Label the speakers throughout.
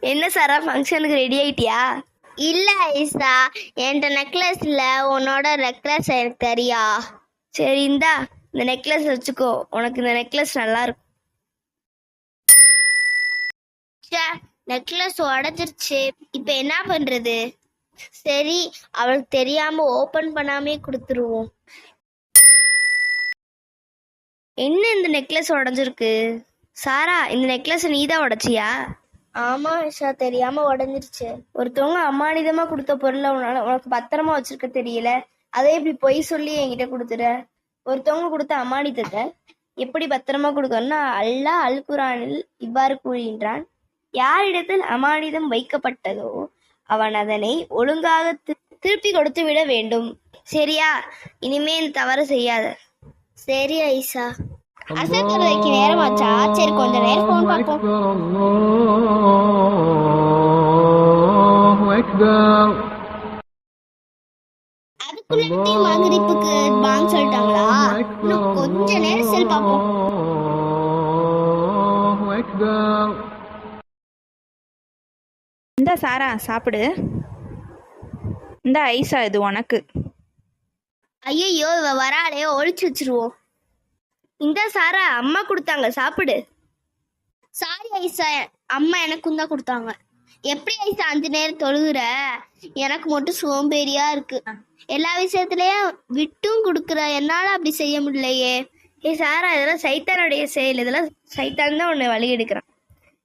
Speaker 1: என்ன சாரா ஃபங்க்ஷனுக்கு ரெடி ஆயிட்டியா?
Speaker 2: இல்ல ஐசா. என்கிட்ட நெக்லஸ்ல உன்னோட நெக்லஸ் எனக்கு தெரியா.
Speaker 1: சரி இந்தா இந்த நெக்லஸ் வச்சுக்கோ. உனக்கு இந்த நெக்லஸ் நல்லா இருக்கும்.
Speaker 2: நெக்லஸ் உடைஞ்சிருச்சு. இப்ப என்ன பண்றது? சரி அவளுக்கு தெரியாம ஓபன் பண்ணாமே கொடுத்துருவோம்.
Speaker 1: என்ன இந்த நெக்லஸ் உடஞ்சிருக்கு? சாரா இந்த நெக்லஸ் நீ தான் உடைச்சியா?
Speaker 2: ஆமா ஐஷா தெரியாம உடஞ்சிருச்சு.
Speaker 1: ஒருத்தவங்க அமானிதமா கொடுத்த பொருளை உன்னால உனக்கு பத்திரமா வச்சிருக்க தெரியல. அதே இப்படி பொய் சொல்லி என்கிட்ட கொடுத்துற ஒருத்தவங்க கொடுத்த அமானிதத்தை எப்படி பத்திரமா கொடுக்கணும்னா அல்லாஹ் அல் குரானில் இவ்வாறு கூறுகின்றான். யாரிடத்தில் அமானிதம் வைக்கப்பட்டதோ அவன் அதனை ஒழுங்காக திருப்பி கொடுத்து விட வேண்டும். சரியா? இனிமே இந்த தவறு செய்யாத.
Speaker 2: சரி ஐசா அசர் தொழுகைக்கு நேரம் ஆச்சா? சரி கொஞ்ச நேரம் ஃபோன் பார்ப்போம். அதுக்குள்ளே மகரிப்புக்கு வாங்க சொல்லிட்டாங்களா? இன்னும் கொஞ்ச நேரம் செல் பார்ப்போம்.
Speaker 3: இந்த சாரா சாப்பிடு. இந்த ஐசா இது உனக்கு.
Speaker 2: ஐயோ இவ வராளே ஒழிச்சு வச்சிருவோம்.
Speaker 1: இந்த சாரா அம்மா கொடுத்தாங்க சாப்பிடு.
Speaker 2: சாரி ஐசா. அம்மா எனக்கும் தான் கொடுத்தாங்க. எப்படி ஐசா அஞ்சு நேரம் தொழுகுற? எனக்கு மட்டும் சோம்பேறியா இருக்கு. எல்லா விஷயத்துலயும் விட்டும் கொடுக்குற. என்னால அப்படி செய்ய முடியலையே.
Speaker 1: ஏ சாரா இதெல்லாம் சைத்தானுடைய செயல். இதெல்லாம் சைத்தான் தான் உன்னை வழி எடுக்கிறான்.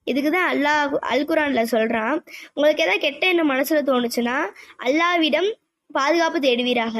Speaker 1: இதுக்கு தான் அல்லாஹ் அல் குரான்ல சொல்றான். உங்களுக்கு ஏதாவது கெட்ட எண்ணம் மனசுல தோணுச்சுன்னா அல்லாவிடம் பாதுகாப்பு தேடுவீராக.